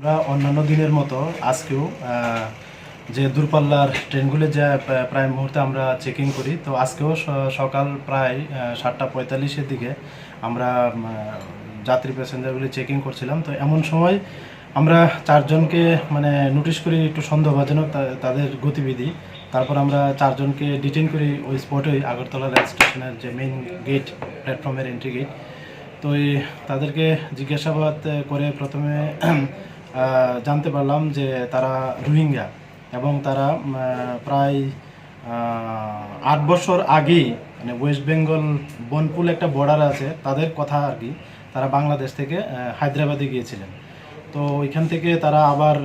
আমরা অন্যান্য দিনের মতো আজকেও যে দূরপাল্লার ট্রেনগুলি যে প্রায় মুহূর্তে আমরা চেকিং করি, তো আজকেও সকাল প্রায় সাতটা পঁয়তাল্লিশের দিকে আমরা যাত্রী প্যাসেঞ্জারগুলি চেকিং করছিলাম। তো এমন সময় আমরা চারজনকে মানে নোটিশ করি, একটু সন্দেহভাজনক তাদের গতিবিধি। তারপর আমরা চারজনকে ডিটেন করি ওই স্পটেই আগরতলা রেল স্টেশনের যে মেইন গেট প্ল্যাটফর্মের এন্ট্রি গেট তো তাদেরকে জিজ্ঞাসাবাদ করে প্রথমে জানতে পারলাম যে তারা রোহিঙ্গা এবং তারা প্রায় আট বছর আগেই মানে ওয়েস্ট বেঙ্গল বনপুল একটা বর্ডার আছে, তাদের কথা আর কি, তারা বাংলাদেশ থেকে হায়দ্রাবাদে গিয়েছিলেন। তো ওইখান থেকে তারা আবার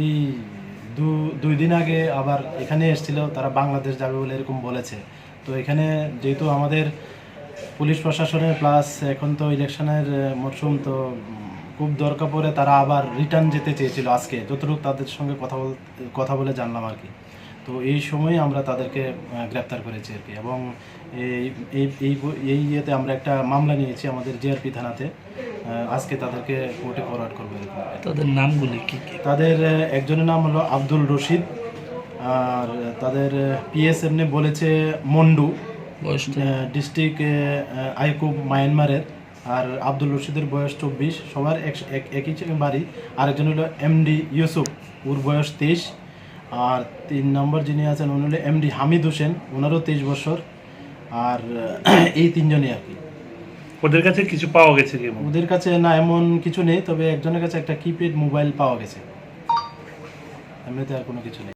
এই দু, দুই দিন আগে আবার এখানে এসেছিল, তারা বাংলাদেশ যাবে বলে এরকম বলেছে। তো এখানে যেহেতু আমাদের পুলিশ প্রশাসনের, প্লাস এখন তো ইলেকশনের মরশুম তো খুব দরকার পড়ে তারা আবার রিটার্ন যেতে চেয়েছিল আজকে। যতটুকু তাদের সঙ্গে কথা বল কথা বলে জানলাম আর কি। তো এই সময় আমরা তাদেরকে গ্রেপ্তার করেছি আর কি। এবং এই এই এই এই ইয়েতে আমরা একটা মামলা নিয়েছি আমাদের জিআরপি থানাতে। আজকে তাদেরকে কোর্টে ফরওয়ার্ড করব এরকম। তাদের নামগুলি কি কি? তাদের একজনের নাম হলো আব্দুল রশিদ। আর তাদের পিএস এমনি বলেছে মন্ডু। ডিস্ট্রিক্ট আইকুব মায়ানমারের। আর আব্দুল রশিদের বয়স চব্বিশ সবার এক- এক- একই বাড়ি। আরেকজন হলো এমডি ইউসুফ ওর বয়স তেইশ। আর তিন নম্বর যিনি আছেন উনি হলো এমডি হামিদ হোসেন ওনারও তেইশ বছর। আর এই তিনজনই আর কি। ওদের কাছে কিছু পাওয়া গেছে কি ওদের কাছে না এমন কিছু নেই তবে একজনের কাছে একটা কিপ্যাড মোবাইল পাওয়া গেছে। এমনিতে আর কোনো কিছু নেই।